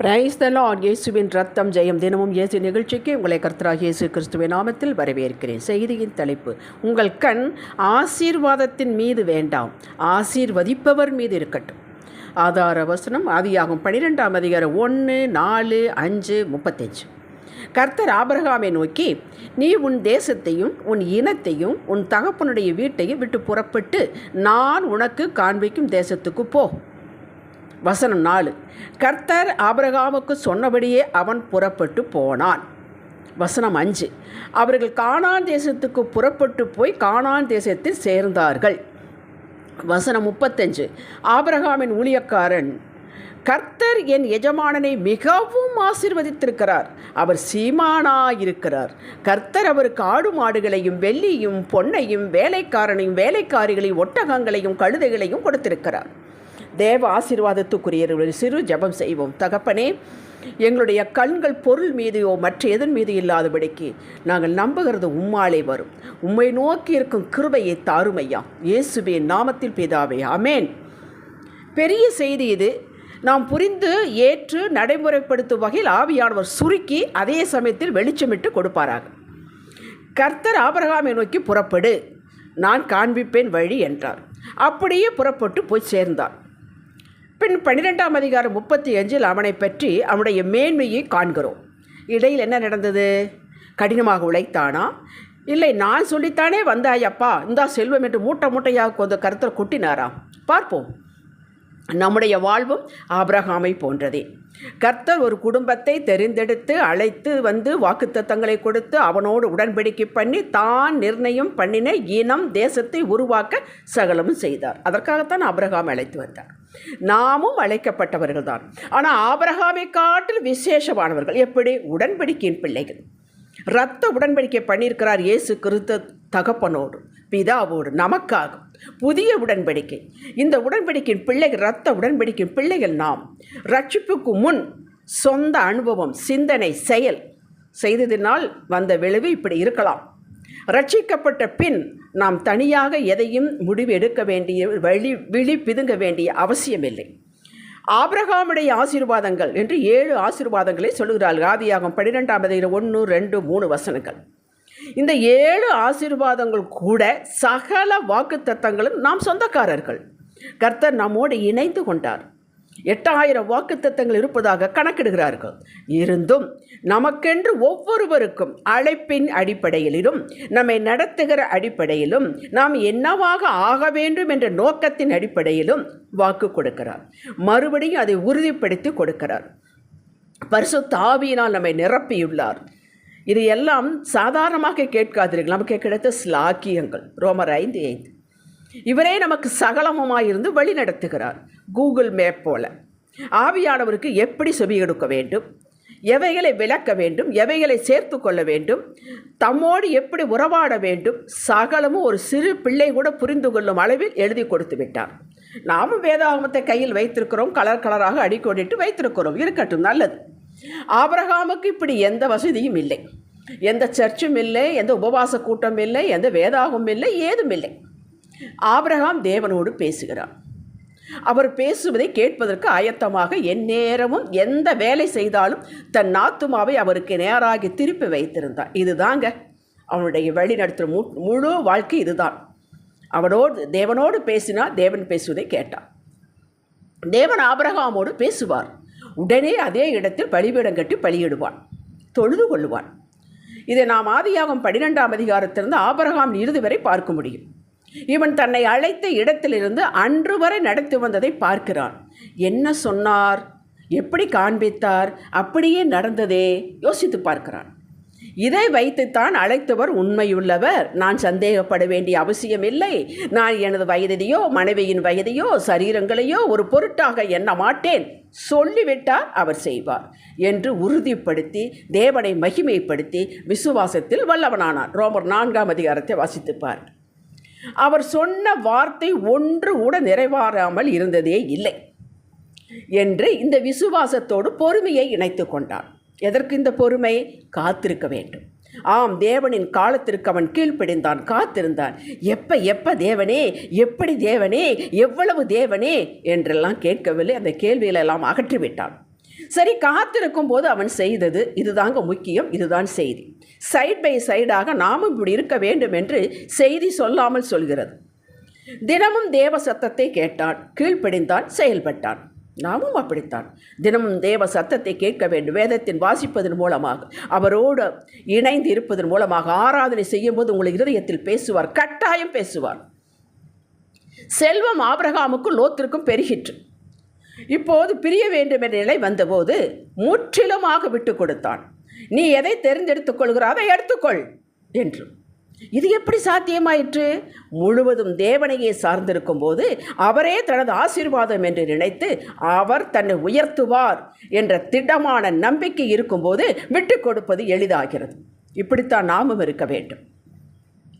Praise the Lord இயேசுவின் ரத்தம் ஜெயம். தினமும் இயேசு நிகழ்ச்சிக்கு உங்களை கர்த்தராக இயேசு கிறிஸ்துவின் நாமத்தில் வரவேற்கிறேன். செய்தியின் தலைப்பு உங்கள் கண் ஆசீர்வாதத்தின் மீது வேண்டாம். ஆசீர்வதிப்பவர் மீது இருக்கட்டும். ஆதார வசனம் ஆதியாகும் பன்னிரெண்டாம் அதிகாரம் ஒன்று நாலு அஞ்சு முப்பத்தஞ்சு. கர்த்தர் ஆபரகாமை நோக்கி நீ உன் தேசத்தையும் உன் இனத்தையும் உன் தகப்பனுடைய வீட்டையும் விட்டு புறப்பட்டு நான் உனக்கு காண்பிக்கும் தேசத்துக்கு போ. வசனம் நாலு. கர்த்தர் ஆபரகாமுக்கு சொன்னபடியே அவன் புறப்பட்டு போனான். வசனம் அஞ்சு. அவர்கள் காணான் தேசத்துக்கு புறப்பட்டு போய் காணான் தேசத்தில் சேர்ந்தார்கள். வசனம் முப்பத்தஞ்சு. ஆபரகாமின் ஊழியக்காரன் கர்த்தர் என் எஜமானனை மிகவும் ஆசீர்வதித்திருக்கிறார். அவர் சீமானாயிருக்கிறார். கர்த்தர் அவருக்கு ஆடு மாடுகளையும் வெள்ளியும் பொன்னையும் வேலைக்காரனையும் வேலைக்காரிகளையும் ஒட்டகங்களையும் கழுதைகளையும் கொடுத்திருக்கிறார். தேவ ஆசீர்வாதத்துக்குரியவர்கள் சிறு ஜெபம் செய்வோம். தகப்பனே எங்களுடைய கண்கள் பொருள் மீதையோ மற்ற எதன் மீது இல்லாதபடிக்கு நாங்கள் நம்புகிறது உம்மாலே வரும். உம்மை நோக்கி இருக்கும் கிருபையை தாருமையா. இயேசுவே நாமத்தில் பிதாவே அமேன் பெரிய செய்தி இது. நாம் புரிந்து ஏற்று நடைமுறைப்படுத்தும் வகையில் ஆவியானவர் சுருக்கி அதே சமயத்தில் வெளிச்சமிட்டு கொடுப்பாராக. கர்த்தர் ஆபரகாமை நோக்கி புறப்படு. நான் காண்பிப்பேன் வழி என்றார். அப்படியே புறப்பட்டு போய் சேர்ந்தார். பின் பன்னிரெண்டாம் அதிகாரம் முப்பத்தி அஞ்சில் அவனை பற்றி அவனுடைய மேன்மையை காண்கிறோம். இடையில் என்ன நடந்தது? கடினமாக உழைத்தானா? இல்லை நான் சொல்லித்தானே வந்தாயப்பா இந்தா செல்வம் என்று மூட்டை மூட்டையாக கொஞ்சம் கருத்தில் கொட்டினாரா? பார்ப்போம். நம்முடைய வாழ்வும் ஆபிரகாமை போன்றதே. கர்த்தர் ஒரு குடும்பத்தை தெரிந்தெடுத்து அழைத்து வந்து வாக்குத்தத்தங்களை கொடுத்து அவனோடு உடன்படிக்கை பண்ணி தான் நிர்ணயம் பண்ணின இனம் தேசத்தை உருவாக்க சகலமும் செய்தார். அதற்காகத்தான் அப்ரஹாம் அழைத்து வந்தார். நாமும் அழைக்கப்பட்டவர்கள் தான் ஆனால் ஆபரகாமை காட்டில் விசேஷமானவர்கள். எப்படி? உடன்படிக்கையின் பிள்ளைகள். இரத்த உடன்படிக்கை பண்ணியிருக்கிறார் இயேசு கிறிஸ்த தகப்பனோடு பிதாவோடு நமக்காக. புதிய உடன்படிக்கை. இந்த உடன்படிக்கையின் பிள்ளைகள் இரத்த உடன்படிக்கையின் பிள்ளைகள் நாம். ரட்சிப்புக்கு முன் சொந்த அனுபவம் சிந்தனை செயல் செய்ததினால் வந்த விளைவு இப்படி இருக்கலாம். ரட்சிக்கப்பட்ட பின் நாம் தனியாக எதையும் முடிவு எடுக்க வேண்டிய வழி விழி பிதுங்க வேண்டிய அவசியமில்லை. ஆபிரகாமுடைய ஆசீர்வாதங்கள் என்று ஏழு ஆசீர்வாதங்களை சொல்லுகிறார்கள் ஆதியாகம் பன்னிரெண்டாம் அதிகாரம் ஒன்று ரெண்டு மூணு வசனங்கள். இந்த ஏழு ஆசீர்வாதங்கள் கூட சகல வாக்குத்தத்தங்களும் நாம் சொந்தக்காரர்கள். கர்த்தர் நம்மோடு இணைந்து கொண்டார். எட்டாயிரம் வாக்குத்தத்தங்கள் இருப்பதாக கணக்கிடுகிறார்கள். இருந்தும் நமக்கென்று ஒவ்வொருவருக்கும் அழைப்பின் அடிப்படையிலும் நம்மை நடத்துகிற அடிப்படையிலும் நாம் என்னவாக ஆக வேண்டும் என்ற நோக்கத்தின் அடிப்படையிலும் வாக்கு கொடுக்கிறார். மறுபடியும் அதை உறுதிப்படுத்தி கொடுக்கிறார். பரிசு தாவியினால் நம்மை நிரப்பியுள்ளார். இது எல்லாம் சாதாரணமாக கேட்காதீர்கள். நமக்கு கிடைத்த ஸ்லாக்கியங்கள் ரோமர் ஐந்து ஐந்து. இவரே நமக்கு சகலமுமாயிருந்து வழி நடத்துகிறார் கூகுள் மேப் போல. ஆவியானவருக்கு எப்படி செவி எடுக்க வேண்டும்? எவைகளை விளக்க வேண்டும்? எவைகளை சேர்த்து கொள்ள வேண்டும்? தம்மோடு எப்படி உறவாட வேண்டும்? சகலமும் ஒரு சிறு பிள்ளை கூட புரிந்து கொள்ளும் அளவில் எழுதி கொடுத்து விட்டார். நாமும் வேதாகமத்தை கையில் வைத்திருக்கிறோம். கலர் கலராக அடிக்கோடிட்டு வைத்திருக்கிறோம். இருக்கட்டும் நல்லது. ஆபரகாமுக்கு இப்படி எந்த வசதியும் இல்லை. எந்த சர்ச்சும் இல்லை எந்த உபவாச கூட்டம் இல்லை எந்த வேதாகமும் இல்லை ஏதும் இல்லை. ஆபிரகாம் தேவனோடு பேசுகிறார். அவர் பேசுவதை கேட்பதற்கு ஆயத்தமாக எந்நேரமும் எந்த வேலை செய்தாலும் தன் நாத்துமாவை அவருக்கு நேராகி திருப்பி வைத்திருந்தார். இதுதாங்க அவனுடைய வழி நடத்துகிற மு முழு வாழ்க்கை இதுதான். அவனோடு தேவனோடு பேசினா தேவன் பேசுவதை கேட்டான் தேவன் ஆபிரகாமோடு பேசுவார். உடனே அதே இடத்தில் பலிபீடம் கட்டி பலியிடுவான் தொழுது கொள்ளுவான். இதை நாம் ஆதியாகும் பன்னிரெண்டாம் அதிகாரத்திலிருந்து ஆபரகாம் இறுதி வரை பார்க்க முடியும். இவன் தன்னை அழைத்த இடத்திலிருந்து அன்று வரை நடத்தி வந்ததை பார்க்கிறான். என்ன சொன்னார்? எப்படி காண்பித்தார்? அப்படியே நடந்ததே யோசித்து பார்க்கிறான். இதை வைத்துத்தான் அழைத்தவர் உண்மையுள்ளவர். நான் சந்தேகப்பட வேண்டிய அவசியமில்லை நான் எனது வயதையோ மனைவியின் வயதையோ சரீரங்களையோ ஒரு பொருட்டாக எண்ண மாட்டேன். சொல்லிவிட்டார் அவர் செய்வார் என்று உறுதிப்படுத்தி தேவனை மகிமைப்படுத்தி விசுவாசத்தில் வல்லவனானார். ரோமர் நான்காம் அதிகாரத்தை வாசித்துப்பார் அவர் சொன்ன வார்த்தை ஒன்று கூட நிறைவாறாமல் இருந்ததே இல்லை என்று இந்த விசுவாசத்தோடு பொறுமையை இணைத்து கொண்டான் எதற்கு இந்த பொறுமை? காத்திருக்க வேண்டும். ஆம் தேவனின் காலத்திற்கு அவன் கீழ்ப்படிந்தான் காத்திருந்தான். எப்ப எப்ப தேவனே எப்படி தேவனே எவ்வளவு தேவனே என்றெல்லாம் கேட்கவில்லை. அந்த கேள்விகளெல்லாம் அகற்றிவிட்டான். சரி காத்திருக்கும் போது அவன் செய்தது இதுதாங்க முக்கியம் இதுதான் செய்தி. சைட் பை சைடாக நாமும் இப்படி இருக்க வேண்டும் என்று செய்தி சொல்லாமல் சொல்கிறது. தினமும் தேவ சத்தத்தை கேட்டான் கீழ்ப்படிந்தான் செயல்பட்டான். நாமும் அப்படித்தான். தினமும் தேவ சத்தத்தை கேட்க வேண்டும் வேதத்தின் வாசிப்பதன் மூலமாக அவரோடு இணைந்து இருப்பதன் மூலமாக ஆராதனை செய்யும் போது உங்கள் இருதயத்தில் பேசுவார் கட்டாயம் பேசுவார். செல்வம் ஆபிரகாமுக்கும் லோத்திற்கும் பெருகிற்று. இப்போது பிரிய வேண்டும் என்ற நிலை வந்தபோது முற்றிலுமாக விட்டு கொடுத்தான். நீ எதை தெரிந்தெடுத்துக் கொள்கிறோ அதை எடுத்துக்கொள் என்று. இது எப்படி சாத்தியமாயிற்று? முழுவதும் தேவனையே சார்ந்திருக்கும் போது அவரே தனது ஆசீர்வாதம் என்று நினைத்து அவர் தன்னை உயர்த்துவார் என்ற திடமான நம்பிக்கை இருக்கும்போது விட்டு கொடுப்பது எளிதாகிறது. இப்படித்தான் நாமும் இருக்க வேண்டும்.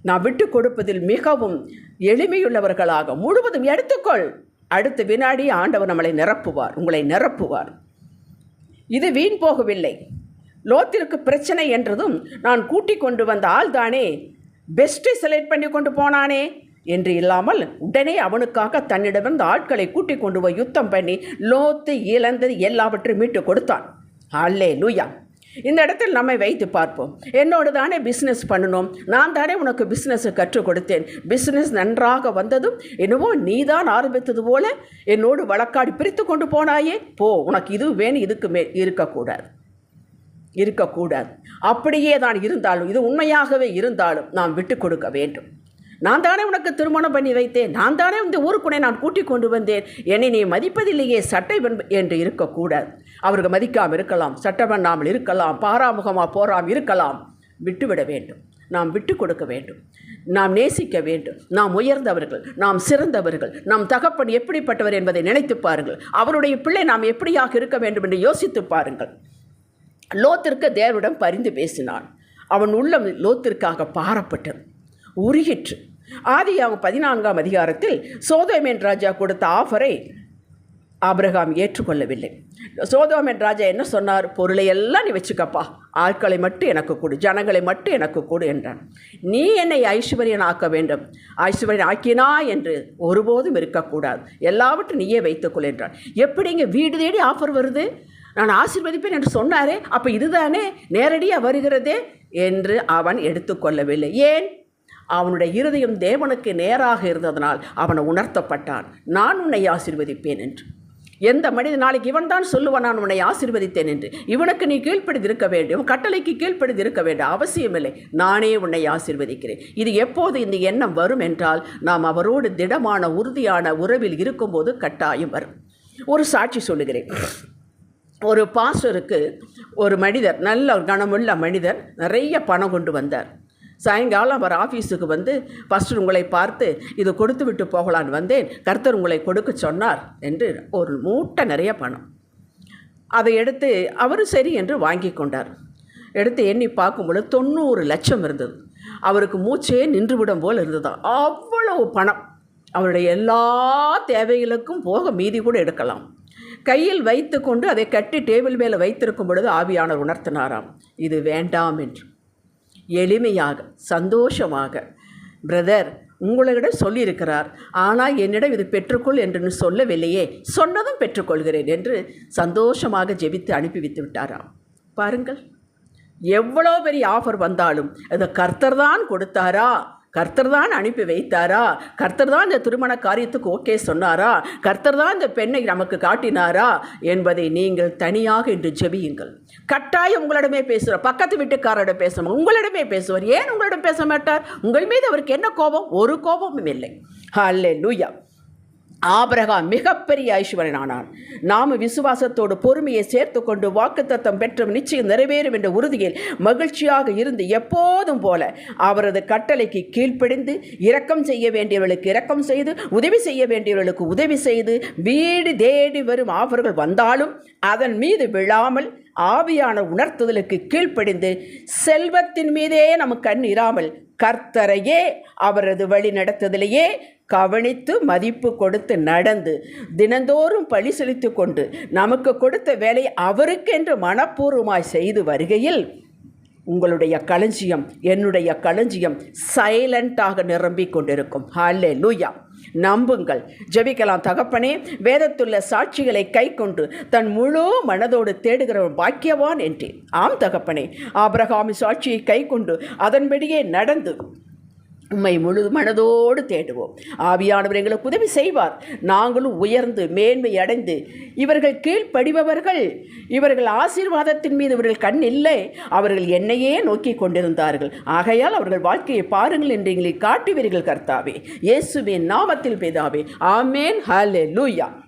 நாம் விட்டு கொடுப்பதில் மிகவும் எளிமையுள்ளவர்களாக முழுவதும் எடுத்துக்கொள். அடுத்த வினாடி ஆண்டவர் நம்மளை நிரப்புவார் உங்களை நிரப்புவார். இது வீண் போகவில்லை. லோத்திற்கு பிரச்சனை என்றதும் நான் கூட்டி கொண்டு வந்த ஆள் தானே பெஸ்ட்டை செலக்ட் பண்ணி கொண்டு போனானே என்று இல்லாமல் உடனே அவனுக்காக தன்னிடமிருந்து ஆட்களை கூட்டிக் கொண்டு போய் யுத்தம் பண்ணி லோத்து இழந்தது எல்லாவற்றையும் மீட்டு கொடுத்தான். அல்லே லூயா இந்த இடத்தில் நம்மை வைத்து பார்ப்போம். என்னோடு தானே பிஸ்னஸ் பண்ணணும் நான் தானே உனக்கு பிஸ்னஸை கற்றுக் கொடுத்தேன். பிஸ்னஸ் நன்றாக வந்ததும் என்னவோ நீதான் ஆரம்பித்தது போல என்னோடு வழக்காடி பிரித்து கொண்டு போனாயே. போ உனக்கு இது வேணும் இதுக்கு மே இருக்கக்கூடாது. இருக்கக்கூடாது. அப்படியே தான் இருந்தாலும் இது உண்மையாகவே இருந்தாலும் நாம் விட்டு கொடுக்க வேண்டும். நான் தானே உனக்கு திருமணம் பண்ணி வைத்தேன். நான் தானே இந்த ஊருக்குனை நான் கூட்டிக் கொண்டு வந்தேன். என்னை நீ மதிப்பதில்லையே சட்டை என்று இருக்கக்கூடாது. அவர்கள் மதிக்காமல் இருக்கலாம் சட்டை பண்ணாமல் இருக்கலாம் பாராமுகமாக போறாம் இருக்கலாம். விட்டுவிட வேண்டும். நாம் விட்டு கொடுக்க வேண்டும். நாம் நேசிக்க வேண்டும். நாம் உயர்ந்தவர்கள் நாம் சிறந்தவர்கள் நாம் தகப்பன் எப்படிப்பட்டவர் என்பதை நினைத்து பாருங்கள். அவருடைய பிள்ளை நாம் எப்படியாக இருக்க வேண்டும் என்று யோசித்து பாருங்கள். லோத்திற்கு தேவரிடம் பரிந்து பேசினான். அவன் உள்ளம் லோத்திற்காக பாரப்பட்டது. உருகிற்று. ஆதியாகும் பதினான்காம் அதிகாரத்தில் சோதோமேன் ராஜா கொடுத்த ஆஃபரை ஆபிரகாம் ஏற்றுக்கொள்ளவில்லை. சோதோமேன் ராஜா என்ன சொன்னார்? பொருளை எல்லாம் நீ வச்சுக்கப்பா. ஆட்களை மட்டும் எனக்கு கொடு ஜனங்களை மட்டும் எனக்கு கொடு என்றான். நீ என்னை ஐஸ்வர்யன் ஆக்க வேண்டும். ஐஸ்வர்யன் ஆக்கினா என்று ஒருபோதும் இருக்கக்கூடாது. எல்லாவற்றும் நீயே வைத்துக்கொள் என்றான். எப்படிங்க வீடு தேடி ஆஃபர் வருது? நான் ஆசீர்வதிப்பேன் என்று சொன்னாரே அப்போ இதுதானே? நேரடியாக வருகிறதே? என்று அவன் எடுத்துக்கொள்ளவில்லை. ஏன்? அவனுடைய இருதயம் தேவனுக்கு நேராக இருந்ததனால் அவனை உணர்த்தப்பட்டான். நான் உன்னை ஆசீர்வதிப்பேன் என்று. எந்த மனித நாளைக்கு இவன் தான் சொல்லுவான் நான் உன்னை ஆசீர்வதித்தேன் என்று. இவனுக்கு நீ கீழ்ப்படிந்து இருக்க வேண்டும் கட்டளைக்கு கீழ்ப்படிந்து இருக்க வேண்டும் அவசியமில்லை. நானே உன்னை ஆசீர்வதிக்கிறேன். இது எப்போது இந்த எண்ணம் வரும் என்றால் நாம் அவரோடு திடமான உறுதியான உறவில் இருக்கும்போது கட்டாயம் வரும். ஒரு சாட்சி சொல்லுகிறேன். ஒரு பாஸ்டருக்கு ஒரு மனிதர் நல்ல ஒரு கனமுள்ள மனிதர் நிறைய பணம் கொண்டு வந்தார். சாயங்காலம் அவர் ஆஃபீஸுக்கு வந்து ஃபஸ்ட்டு உங்களை பார்த்து இது கொடுத்து விட்டு போகலான்னு வந்தேன். கர்த்தர் உங்களை கொடுக்க சொன்னார் என்று ஒரு மூட்டை நிறைய பணம். அதை எடுத்து அவரும் சரி என்று வாங்கி கொண்டார். எடுத்து எண்ணி பார்க்கும்பொழுது தொண்ணூறு லட்சம் இருந்தது. அவருக்கு மூச்சே நின்றுவிடும் போல் இருந்தது. அவ்வளவு பணம். அவருடைய எல்லா தேவைகளுக்கும் போக மீதி கூட எடுக்கலாம். கையில் வைத்துக்கொண்டு அதை கட்டி டேபிள் மேலே வைத்திருக்கும் பொழுது ஆவியானவர் உணர்த்தினாராம் இது வேண்டாம் என்று. எளிமையாக சந்தோஷமாக. பிரதர் உங்களிடம் சொல்லியிருக்கிறார். ஆனால் என்னிடம் இது பெற்றுக்கொள் என்று சொல்லவில்லையே. சொன்னதும் பெற்றுக்கொள்கிறேன் என்று சந்தோஷமாக ஜெபித்து அனுப்பி வைத்து விட்டாராம். பாருங்கள். எவ்வளோ பெரிய ஆஃபர் வந்தாலும் அதை கர்த்தர் தான் கொடுத்தாரா? கர்த்தர் தான் அனுப்பி வைத்தாரா? கர்த்தர் தான் இந்த திருமண காரியத்துக்கு ஓகே சொன்னாரா? கர்த்தர் தான் இந்த பெண்ணை நமக்கு காட்டினாரா? என்பதை நீங்கள் தனியாக இன்று ஜெபியுங்கள். கட்டாயம் உங்களிடமே பேசுகிறார் பக்கத்து வீட்டுக்காரரிடம் பேச உங்களிடமே பேசுவார். ஏன் உங்களிடம் பேச மாட்டார்? உங்கள் மீது அவருக்கு என்ன கோபம்? ஒரு கோபமும் இல்லை. ஹல்லே லூயா ஆபரகா மிகப்பெரிய ஐஸ்வரன் நாம் விசுவாசத்தோடு பொறுமையை சேர்த்து கொண்டு வாக்குத்தத்தம் பெற்றும் நிச்சயம் நிறைவேறும் என்ற உறுதியில் மகிழ்ச்சியாக இருந்து எப்போதும் போல அவரது கட்டளைக்கு கீழ்ப்படிந்து இரக்கம் செய்ய வேண்டியவர்களுக்கு இரக்கம் செய்து உதவி செய்ய வேண்டியவர்களுக்கு உதவி செய்து வீடு தேடி வரும் ஆஃபர்கள் வந்தாலும் அதன் மீது விழாமல் ஆவியான உணர்த்துதலுக்கு கீழ்ப்படிந்து செல்வத்தின் மீதே நமக்கு கண் இராமல் கர்த்தரையே அவரது வழி நடத்துதலையே கவனித்து மதிப்பு கொடுத்து நடந்து தினந்தோறும் பழி செலுத்தி கொண்டு நமக்கு கொடுத்த வேலை அவருக்கென்று மனப்பூர்வமாய் செய்து வருகையில் உங்களுடைய களஞ்சியம் என்னுடைய களஞ்சியம் சைலண்டாக நிரம்பிக் கொண்டிருக்கும். ஹாலே லூயா நம்புங்கள். ஜெபிக்கலாம் தகப்பனே வேதத்துள்ள சாட்சிகளை கை கொண்டு தன் முழு மனதோடு தேடுகிறவன் பாக்கியவான் என்றேன். ஆம் தகப்பனே ஆபிரகாமி சாட்சியை கை கொண்டு அதன்படியே நடந்து உம்மை முழு மனதோடு தேடுவோம். ஆவியானவர் எங்களுக்கு உதவி செய்வார். நாங்களும் உயர்ந்து மேன்மை அடைந்து இவர்கள் கீழ்ப்படிபவர்கள். இவர்கள் ஆசீர்வாதத்தின் மீது இவர்கள் கண் இல்லை. அவர்கள் என்னையே நோக்கி கொண்டிருந்தார்கள். ஆகையால் அவர்கள் வாழ்க்கையை பாருங்கள் என்று எங்களை காட்டுவீர்கள் கர்த்தாவே. இயேசுவின் நாமத்தில் பேதாவே. ஆமேன். ஹalleluya.